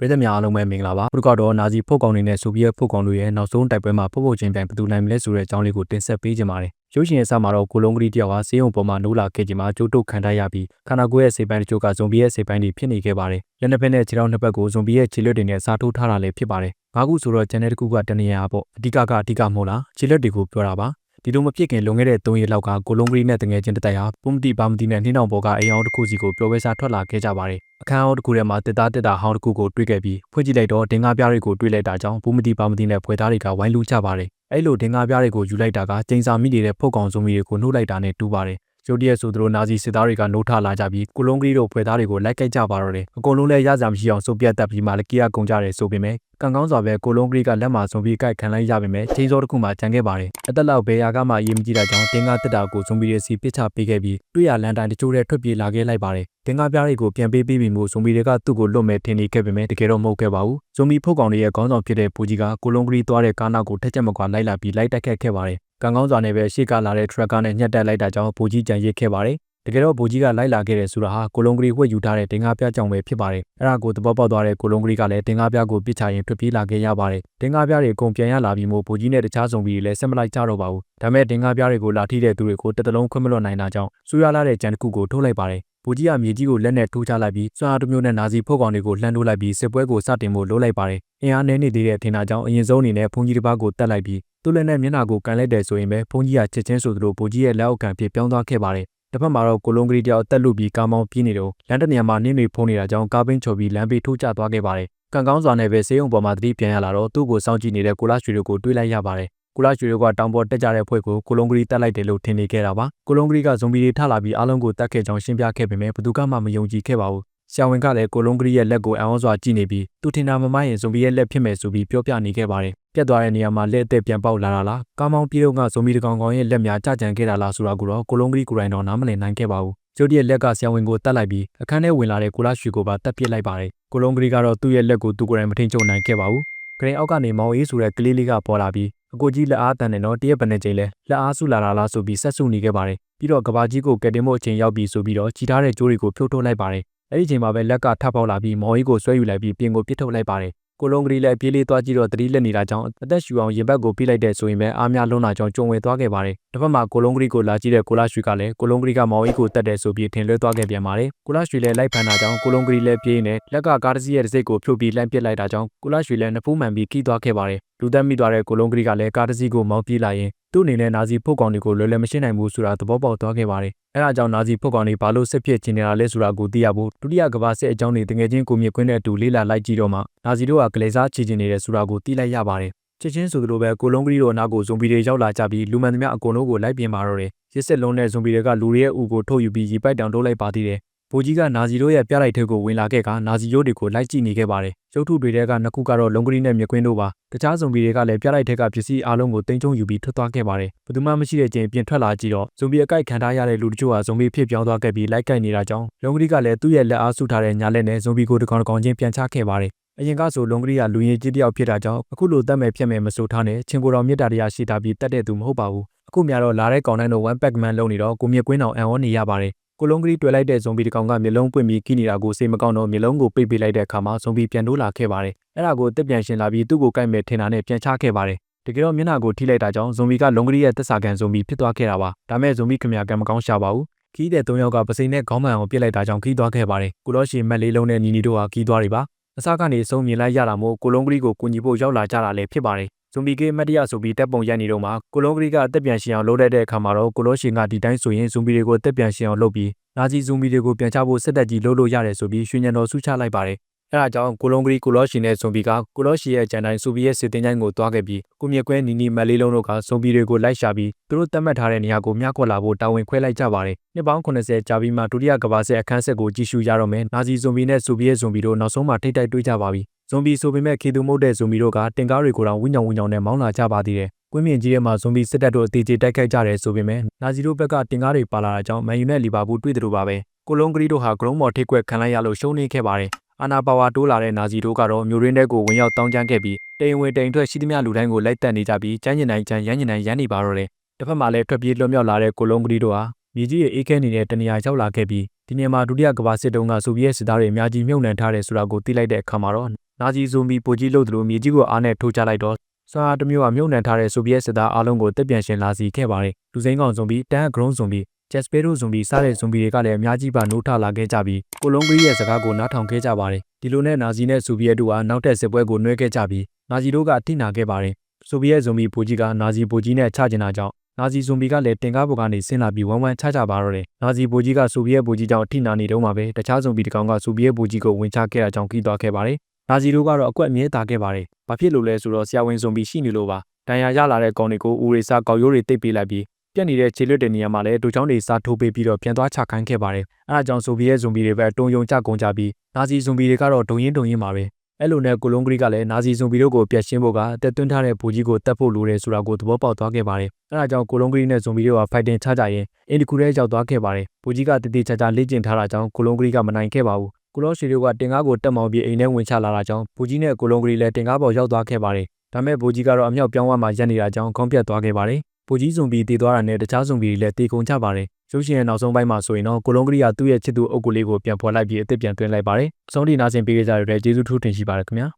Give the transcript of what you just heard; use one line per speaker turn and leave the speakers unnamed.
ပြည်သက်များအားလုံးပဲမင်္ဂလာပါအခုကတော့နာဇီဖုတ်ကောင်တွေနဲ့ဆိုဗီယက်ဖုတ်ကောင်တွေရဲ့နောက်ဆုံးတိုက်ပွဲမှာဖုတ်ဖုတ်ချင်းပြိုင်ဘယ်သူနိုင်မလဲဆိုတဲ့အကြောင်းလေးကိုတင်ဆက်ပေးကြပါမယ်ရုပ်ရှင်ရဲ့အစမှာတော့ကိုလုံးကလေးတယောက်ဟာဆေးရုံပေါ်မှာနိုးလာခဲ့ခြင်းမှာကြိုးတုတ်ခံထားရပြီးခန္ဓာကိုယ်ရဲ့ဆေးပိုင်းတချို့ကဇွန်ဘီရဲ့ဆေးပိုင်းတွေဖြစ်နေခဲ့ပါတယ်လက်နှစ်ဖက်နဲ့ခြေထောက်နှစ်ဖက်ကိုဇွန်ဘီရဲ့ခြေလွတ်တွေနဲ့စားထိုးထားတာလည်းဖြစ်ပါတယ်ငါးခုဆိုတော့ကျန်တဲ့တစ်ခုကတနေရာပေါ့အဓိကကအဓိကမဟုတ်လားခြေလွတ်တွေကိုပြောတာပါ ဒီလိုမဖြစ်ခင်လွန်ခဲ့တဲ့3ရက်လောက်ကကိုလုံးကလေးနဲ့တငယ်ချင်းတတိုက်ဟာပုံမတိပါမတိနဲ့နှင်းအောင်ဘော်ကအိမ်အောင်တစ်ခုစီကိုပျော်ပွဲစားထွက်လာခဲ့ကြပါတယ်အခန်းအောက်တစ်ခုထဲမှာတစ်သားတစ်သားဟောင်းတစ်ခုကိုတွေ့ခဲ့ပြီးဖွင့်ကြည့်လိုက်တော့ဒင်္ဂါပြားတွေကိုတွေ့လိုက်တာကြောင့်ပုံမတိပါမတိနဲ့ဖွယ်သားတွေကဝိုင်းလူကြပါတယ်အဲ့လိုဒင်္ဂါပြားတွေကိုယူလိုက်တာကကျိန်စာမိနေတဲ့ဖုတ်ကောင်စုံမီတွေကိုနှုတ်လိုက်တာနဲ့တူပါတယ် ရုတ်တရက်ဆိုသူတို့နာဇီစစ်သားတွေကနှုတ်ထလာကြပြီးကိုလုံးကလေးတို့ဖွယ်သားတွေကိုလိုက်ကြိုက်ကြပါတော့တယ်အကုန်လုံးလည်းရကြမရှိအောင်စုပ်ပြတ်တက်ပြီးမှလည်းကီယာကုန်ကြတယ်ဆိုပေမဲ့ကံကောင်းစွာပဲကိုလုံးကလေးကလက်မှာစုံပြီးကြိုက်ခံလိုက်ရပေမဲ့ချင်းစောတစ်ခုမှကြံခဲ့ပါတယ်အသက်လောက်ဘေးယာကမှအရေးမကြီးတာကြောင့်တင်းကားတက်တာကိုစုံပြီးရစီပစ်ချပေးခဲ့ပြီးတွေ့ရလန်တိုင်းတချို့တဲ့ထွက်ပြေးလာခဲ့လိုက်ပါတယ်တင်းကားပြားတွေကိုပြန်ပေးပြီးပြီမို့စုံပြီးတွေကသူ့ကိုလွတ်မဲ့ထင်နေခဲ့ပေမဲ့တကယ်တော့မဟုတ်ခဲ့ပါဘူးစုံပြီးဖုတ်ကောင်တွေရဲ့ခေါင်းဆောင်ဖြစ်တဲ့ပူကြီးကကိုလုံးကလေးသွားတဲ့ကားနောက်ကိုထက်ချက်မကွာလိုက်လာပြီးလိုက်တက်ခတ်ခဲ့ပါတယ် ကံကောင်းစွာနဲ့ပဲရှေ့ကလာတဲ့ထရက်ကားနဲ့ညှက်တက်လိုက်တာကြောင့်ဘူကြီးကြံရစ်ခဲ့ပါတယ်တကယ်တော့ဘူကြီးကလိုက်လာခဲ့တဲ့ဆိုတာဟာကိုလုံးကလေးဝှက်ယူထားတဲ့တင်ကားပြကြောင်ပဲဖြစ်ပါတယ်။အဲ့ဒါကိုသဘောပေါက်သွားတဲ့ကိုလုံးကလေးကလည်းတင်ကားပြကိုပစ်ချရင်ထွက်ပြေးလာခဲ့ရပါတယ်။တင်ကားပြတွေအကုန်ပြန်ရလာပြီးမို့ဘူကြီးနဲ့တခြားစုံပြီးလည်းဆက်မလိုက်ကြတော့ပါဘူး။ဒါမဲ့တင်ကားပြတွေကိုလာထိတဲ့သူတွေကိုတစ်တလုံးခွင့်မလွတ်နိုင်တာကြောင့်ဆူရလာတဲ့ကြံတစ်ခုကိုထုတ်လိုက်ပါတယ်။ဘူကြီးကမြေကြီးကိုလက်နဲ့ထိုးချလိုက်ပြီးစွမ်းအားတစ်မျိုးနဲ့နာစီဖုတ်ကောင်တွေကိုလှမ်းထိုးလိုက်ပြီးစစ်ပွဲကိုစတင်ဖို့လုပ်လိုက်ပါတယ်။အင်အားနည်းနေသေးတဲ့ထင်တာကြောင့်အရင်ဆုံးအနေနဲ့ဖုန်ကြီးတစ်ပါးကိုတတ်လိုက်ပြီး သူ့လက်နဲ့မျက်နှာကိုကန်လိုက်တယ်ဆိုရင်ပဲဖုန်ကြီးကချက်ချင်းဆိုသလိုဘူကြီးရဲ့လက်အောက်ခံဖြစ်ပြောင်းသွားခဲ့ပါတယ်တစ်ဖက်မှာတော့ကိုလုံးကလေးတယောက်အသက်လူပြီးကားမောင်းပြေးနေတော့လမ်းတစ်နေရာမှာနှင်းတွေဖုံးနေတာကြောင့်ကားပင်းချော်ပြီးလမ်းဘေးထိုးကျသွားခဲ့ပါတယ်။ကံကောင်းစွာနဲ့ပဲဆေးရုံပေါ်မှာတတိပြန်ရလာတော့သူ့ကိုစောင့်ကြည့်နေတဲ့ကိုလာရွှေတို့ကိုတွေးလိုက်ရပါတယ်။ကိုလာရွှေတို့ကတောင်ပေါ်တက်ကြတဲ့ဖွဲ့ကိုကိုလုံးကလေးတက်လိုက်တယ်လို့ထင်နေခဲ့တာပါ။ကိုလုံးကလေးကဇွန်ဘီတွေထလာပြီးအားလုံးကိုတတ်ခဲ့ကြောင်းရှင်းပြခဲ့ပေမဲ့ဘသူကမှမယုံကြည်ခဲ့ပါဘူး။ဆရာဝန်ကလည်းကိုလုံးကလေးရဲ့လက်ကိုအံ့ဩစွာကြည့်နေပြီးသူထင်တာမမှန်ရင်ဇွန်ဘီရဲ့လက်ဖြစ်မယ်ဆိုပြီးပြောပြနေခဲ့ပါတယ်။ ပြတ်သွားတဲ့နေရာမှာလက်အသက်ပြန်ပေါက်လာတာလား။ကားမောင်းပြေးတော့ကဇွန်ဘီတကောင်ကောင်ရဲ့လက်များကြကြံခဲ့တာလားဆိုတာကိုတော့ကိုလုံးကလေးကိုယ်တိုင်တော့နားမလည်နိုင်ခဲ့ပါဘူး။ကျိုးတရဲ့လက်ကဆရာဝန်ကိုတတ်လိုက်ပြီးအခန်းထဲဝင်လာတဲ့ကိုလာရွှေကိုပါတတ်ပစ်လိုက်ပါတယ်။ကိုလုံးကလေးကတော့သူ့ရဲ့လက်ကိုသူကိုယ်တိုင်မထိန်ချုပ်နိုင်ခဲ့ပါဘူး။ဂရင်အောက်ကနေမောင်အေးဆိုတဲ့ကလေးလေးကပေါ်လာပြီးအကိုကြီးလက်အားတန်တယ်နော်တရက်ပနေချိန်လဲလက်အားဆူလာတာလားဆိုပြီးဆက်ဆူနေခဲ့ပါတယ်။ပြီးတော့ကဘာကြီးကိုကက်တင်မို့အချိန်ရောက်ပြီးဆိုပြီးတော့ကြီးထားတဲ့ကြိုးတွေကိုဖြုတ်ထုတ်လိုက်ပါတယ်။အဲ့ဒီချိန်မှာပဲလက်ကထပ်ပေါက်လာပြီးမောင်အေးကိုဆွဲယူလိုက်ပြီးပြင်ကိုပစ်ထုတ်လိုက်ပါတယ်။ ကိုလုံးကလေးလည်းပြေးလေးသွားကြည့်တော့တတိလက်နေတာကြောင့်အသက်ရှူအောင်ရင်ဘတ်ကိုပြလိုက်တဲ့ဆိုရင်ပဲအားများလုံးလာကြောင်းကြုံဝဲသွားခဲ့ပါတယ်။ တစ်ဖက်မှာကိုလုံးကလေးကိုလာကြည့်တဲ့ကိုလာရွှေကလည်းကိုလုံးကလေးကမောင်ကြီးကိုတတ်တယ်ဆိုပြီးထင်လွဲသွားခဲ့ပြန်ပါတယ်။ကိုလာရွှေလည်းလိုက်ဖန်တာကြောင့်ကိုလုံးကလေးလည်းပြေးနေလက်ကကားတစ်စီးရဲ့တစ်စိတ်ကိုဖြုတ်ပြီးလှမ်းပစ်လိုက်တာကြောင့်ကိုလာရွှေလည်းနှဖူးမှန်ပြီးခိသွားခဲ့ပါတယ်။လူသက်မိသွားတဲ့ကိုလုံးကလေးကလည်းကားတစ်စီးကိုမောင်းပြေးလာရင်သူ့အနေနဲ့နာဇီဖုတ်ကောင်တွေကိုလွယ်လွယ်မရှင်းနိုင်ဘူးဆိုတာသဘောပေါက်သွားခဲ့ပါတယ်။အဲဒါကြောင့်နာဇီဖုတ်ကောင်တွေဘာလို့စစ်ဖြစ်ချင်နေတာလဲဆိုတာကိုသိရဖို့ဒုတိယကမ္ဘာစစ်အကြောင်းတွေတကယ်ချင်းကိုမြင့်ကွင်းတဲ့အတူလေ့လာလိုက်ကြည့်တော့မှနာဇီတို့ကကလေးစားချီချင်နေတဲ့ဆိုတာကိုသိလိုက်ရပါတယ်။ ချက်ချင်းဆိုသလိုပဲကိုလုံးကလေးတို့အနာကိုဇွန်ဘီတွေရောက်လာကြပြီးလူမှန်သမျှအကုန်လုံးကိုလိုက်ပြင်ပါတော့တယ်။ရစ်စစ်လုံးနဲ့ဇွန်ဘီတွေကလူတွေရဲ့ဥကိုထုတ်ယူပြီးရီပိုက်တောင်တိုးလိုက်ပါသေးတယ်။ဘူကြီးကနာဇီတို့ရဲ့ပြလိုက်ထဲကိုဝင်လာခဲ့ကနာဇီရိုးတွေကိုလိုက်ကြည့်နေခဲ့ပါတယ်။ရုပ်ထုတွေထဲကနှစ်ခုကတော့လုံကလေးနဲ့မြကွင်းတို့ပါ။တခြားဇွန်ဘီတွေကလည်းပြလိုက်ထဲကပစ္စည်းအလုံးကိုတင်ကျုံယူပြီးထွက်သွားခဲ့ပါတယ်။ဘယ်သူမှမရှိတဲ့ချိန်ပြင်ထွက်လာကြည့်တော့ဇွန်ဘီအကိုက်ခံထားရတဲ့လူတချို့ဟာဇွန်ဘီဖြစ်ပြောင်းသွားခဲ့ပြီးလိုက်ကိုက်နေတာကြောင့်လုံကလေးကလည်းသူ့ရဲ့လက်အားဆုထားတဲ့ညာလက်နဲ့ဇွန်ဘီကိုတကောင်တကောင်ချင်းပြန်ချခဲ့ပါတယ်။ အရင်ကဆိုလုံကလေးကလူရင်ကြီးတယောက်ဖြစ်တာကြောင့်အခုလိုတတ်မဲ့ဖြစ်မဲ့မဆိုထားနဲ့ချင်းကိုတော်မြစ်တာတရားရှိတာပြီးတတ်တဲ့သူမဟုတ်ပါဘူး။အခုများတော့လာတဲ့ကောင်တိုင်းတို့ one pack man လုံးနေတော့ကိုမြကွင်းအောင်အံ့ဩနေရပါတယ်ကိုလုံးကလေးတွေ့လိုက်တဲ့ဇွန်ဘီတစ်ကောင်ကမျက်လုံးပွင့်ပြီးခိနေတာကိုစိတ်မကောင်းတော့မျက်လုံးကိုပိတ်ပေးလိုက်တဲ့အခါမှာဇွန်ဘီပြန်တိုးလာခဲ့ပါတယ်။အဲ့ဒါကိုတစ်ပြန်ရှင်လာပြီးသူ့ကိုကိုက်မဲ့ထင်တာနဲ့ပြန်ချခဲ့ပါတယ်။တကယ်တော့မျက်နှာကိုထိလိုက်တာကြောင့်ဇွန်ဘီကလုံကလေးရဲ့သက်စာခံဇွန်ဘီဖြစ်သွားခဲ့တာပါ။ဒါမဲ့ဇွန်ဘီခင်ဗျာကံမကောင်းရှာပါဘူး။ခီးတဲ့၃ယောက်ကပစိန်နဲ့ခေါင်းမှန်အောင်ပြစ်လိုက်တာကြောင့်ခီးသွားခဲ့ပါတယ်။ကိုလောရှိမက်လေးလုံးနဲ့ညီညီတို့ဟာခီးသွားတွေပါ။ အစကနေစုံမြင်လိုက်ရတာမို့ကိုလုံးကလေးကိုကူညီဖို့ရောက်လာကြတာလည်းဖြစ်ပါတယ်။ဇွန်ဘီကေမတ်တရဆိုပြီးတက်ပုံရိုက်နေတော့မှကိုလုံးကလေးကအသက်ပြန်ရှင်အောင်လုပ်တဲ့အခါမှာတော့ကိုလိုရှင်ကဒီတိုင်းဆိုရင်ဇွန်ဘီတွေကိုအသက်ပြန်ရှင်အောင်လုပ်ပြီးနာဇီဇူမီတွေကိုပြန်ချဖို့စစ်တပ်ကြီးလှုပ်လို့ရတယ်ဆိုပြီးရွှေညံတော်ဆူချလိုက်ပါတယ်။ အဲဒါကြောင့်ကိုလုံးကလေးကိုလော့ရှီနဲ့ဇွန်ဘီကကိုလော့ရှီရဲ့ဂျန်တိုင်းဆိုဗီယက်စစ်တင်ချိုင်းကိုတွားခဲ့ပြီးကိုမြက်ကွဲနီနီမက်လေးလုံးတို့ကဇွန်ဘီတွေကိုလိုက်ရှာပြီးသူတို့တတ်မှတ်ထားတဲ့နေရာကိုမျှကွက်လာဖို့တာဝန်ခွဲလိုက်ကြပါတယ်။နှစ်ပေါင်း80ကြာပြီးမှဒုတိယကမ္ဘာစစ်အခန်းဆက်ကိုကြည့်ရှုရတော့မယ်။နာဇီဇွန်ဘီနဲ့ဆိုဗီယက်ဇွန်ဘီတို့နောက်ဆုံးမှထိတ်တိုက်တွေ့ကြပါပြီ။ဇွန်ဘီဆိုပေမဲ့ခေသူမုတ်တဲ့ဇွန်ဘီတို့ကတင်ကားတွေကိုတော့ဝင်းညောင်ဝင်းညောင်နဲ့မောင်းလာကြပါသေးတယ်။ကွင်းမြင့်ကြီးထဲမှာဇွန်ဘီစစ်တပ်တို့အသေးသေးတိုက်ခိုက်ကြတယ်ဆိုပေမဲ့နာဇီတို့ဘက်ကတင်ကားတွေပါလာတာကြောင့်မန်ယူနဲ့လီဗာပူးတွေ့တယ်လို့ပါပဲကိုလုံးကရီတို့ဟာဂရုံးမော်ထိကွက်ခံလိုက်ရလို့ရှုံးနေခဲ့ပါတယ် အာနာပါဝါတိုးလာတဲ့နာဇီတို့ကတော့မျိုးရင်းတဲကိုဝင်ရောက်တောင်းကျမ်းခဲ့ပြီးတိမ်ဝင်တိမ်ထွက်ရှိသမျှလူတိုင်းကိုလိုက်တက်နေကြပြီးကျန်းကျင်တိုင်းကျန်းရမ်းကျင်တိုင်းရမ်းနေပါတော့တယ်တစ်ဖက်မှာလည်းထွက်ပြေးလွတ်မြောက်လာတဲ့ကိုလုံးကရီတို့ဟာမြေကြီးရဲ့အေးခဲနေတဲ့တနေရာရောက်လာခဲ့ပြီးဒီနေရာမှာဒုတိယကမ္ဘာစစ်တုန်းကဆိုဗီယက်စစ်သားတွေအများကြီးမြုပ်နှံထားတယ်ဆိုတာကိုသိလိုက်တဲ့အခါမှာတော့နာဇီဇွန်ဘီပိုကြီးလို့သူတို့မြေကြီးကိုအားနဲ့ထိုးချလိုက်တော့ဆာတမျိုးကမြုပ်နှံထားတဲ့ဆိုဗီယက်စစ်သားအားလုံးကိုတက်ပြန်ရှင်လာစီခဲ့ပါတယ်လူစိမ်းကောင်ဇွန်ဘီတန်ဂရုံးဇွန်ဘီ ချက်စပေရိုဇွန်ဘီစတဲ့ဇွန်ဘီတွေကလည်းအများကြီးပါနိုးထလာခဲ့ကြပြီးကိုလုံးဂရီရဲ့စကားကိုနားထောင်ခဲ့ကြပါတယ်ဒီလိုနဲ့နာဇီနဲ့ဆိုဗီယက်တို့ကနောက်ထပ်စစ်ပွဲကိုနှွှဲခဲ့ကြပြီးနာဇီတို့ကအထိနာခဲ့ပါတယ်ဆိုဗီယက်ဇွန်ဘီပိုကြီးကနာဇီပိုကြီးနဲ့ချကျင်တာကြောင့်နာဇီဇွန်ဘီကလည်းတင်ကားပေါ်ကနေဆင်းလာပြီးဝမ်းဝမ်းချချပါတော့တယ်။နာဇီဗိုလ်ကြီးကဆိုဗီယက်ဗိုလ်ကြီးကြောင့်အထိနာနေတော့မှပဲတခြားဇွန်ဘီတစ်ကောင်ကဆိုဗီယက်ဗိုလ်ကြီးကိုဝင်ချခဲ့တာကြောင့်ကြီးသွားခဲ့ပါတယ်။နာဇီတို့ကတော့အကွက်အမြဲတာခဲ့ပါတယ်။ဘာဖြစ်လို့လဲဆိုတော့ဆရာဝန်ဇွန်ဘီရှိနေလို့ပါ။ဒဏ်ရာရလာတဲ့ကောင်တွေကိုဦးရိစာကောက်ရိုးတွေတိတ်ပေးလိုက်ပြီး ပြက်နေတဲ့ခြေလွတ်တဲ့နေရာမှာလည်းဒူချောင်းတွေစားထိုးပေးပြီးတော့ပြန်သွားချခိုင်းခဲ့ပါတယ်။အဲဒါကြောင့်ဆိုဗီယက်ဇွန်ဘီတွေပဲတုံယုံကြကုန်ကြပြီးနာဇီဇွန်ဘီတွေကတော့ဒုံရင်ဒုံရင်ပါပဲ။အဲ့လိုနဲ့ကိုလုံးဂရီကလည်းနာဇီဇွန်ဘီတို့ကိုပြတ်ရှင်းဖို့ကအသက်သွင်းထားတဲ့ဘူကြီးကိုတတ်ဖို့လိုတယ်ဆိုတာကိုသဘောပေါက်သွားခဲ့ပါတယ်။အဲဒါကြောင့်ကိုလုံးဂရီနဲ့ဇွန်ဘီတို့ကဖိုက်တင်ချကြရင်အင်ဒီကူထဲရောက်သွားခဲ့ပါတယ်။ဘူကြီးကတတိချာချာလေ့ကျင့်ထားတာကြောင့်ကိုလုံးဂရီကမနိုင်ခဲ့ပါဘူး။ကိုလောရှီတို့ကတင်ကားကိုတက်မောင်ပြီးအိမ်ထဲဝင်ချလာတာကြောင့်ဘူကြီးနဲ့ကိုလုံးဂရီလည်းတင်ကားပေါ်ရောက်သွားခဲ့ပါတယ်။ဒါမဲ့ဘူကြီးကတော့အမြောက်ပြောင်းဝမှရက်နေတာကြောင့်ခေါင်းပြတ်သွားခဲ့ပါတယ်။ ဘူကြီးဇွန်ဘီတည်သွားတာနဲ့တခြားဇွန်ဘီတွေလည်းတည်ကုန်ကြပါတယ်။ရုပ်ရှင်ရဲ့နောက်ဆုံးပိုင်းမှာဆိုရင်တော့ကိုလုံးဂရီကသူ့ရဲ့ချစ်သူအုပ်ကိုလေးကိုပြန်ဖော်လိုက်ပြီးအစ်စ်ပြန်သွင်းလိုက်ပါတယ်။အဆုံးထိနားဆင်ပေးကြရတဲ့ကျေးဇူးထူးတင်ရှိပါတယ်ခင်ဗျာ။